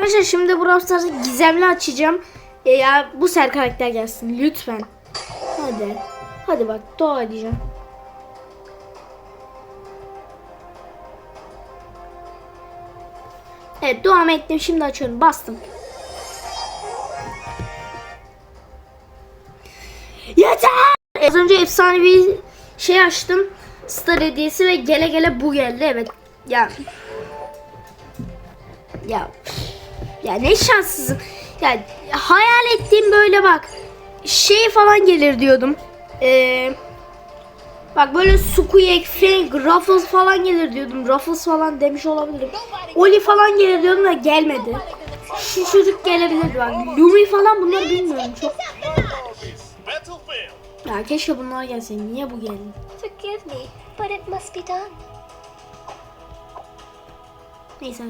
arkadaşlar şimdi Brawl Stars'ı gizemli açacağım. E ya bu ser karakter gelsin lütfen. Hadi. Hadi bak dua edeceğim. Evet duamı ettim şimdi açıyorum bastım. Yeter! Az önce efsanevi şey açtım. Star hediyesi ve gele gele bu geldi evet. Ya. Ya. Ya ne şanssızım. Ya hayal ettiğim böyle bak. Şey falan gelir diyordum. Ee, bak böyle Squeak, Fang, Ruffles falan gelir diyordum. Ruffles falan demiş olabilirim. Oli falan gelir diyordum da gelmedi. Şu çocuk gelebilirdi bak. Lumi falan bunları bilmiyorum çok. Ya keşke bunlar gelse. Niye bu geldi? Forgive me, but it must be done. Neyse.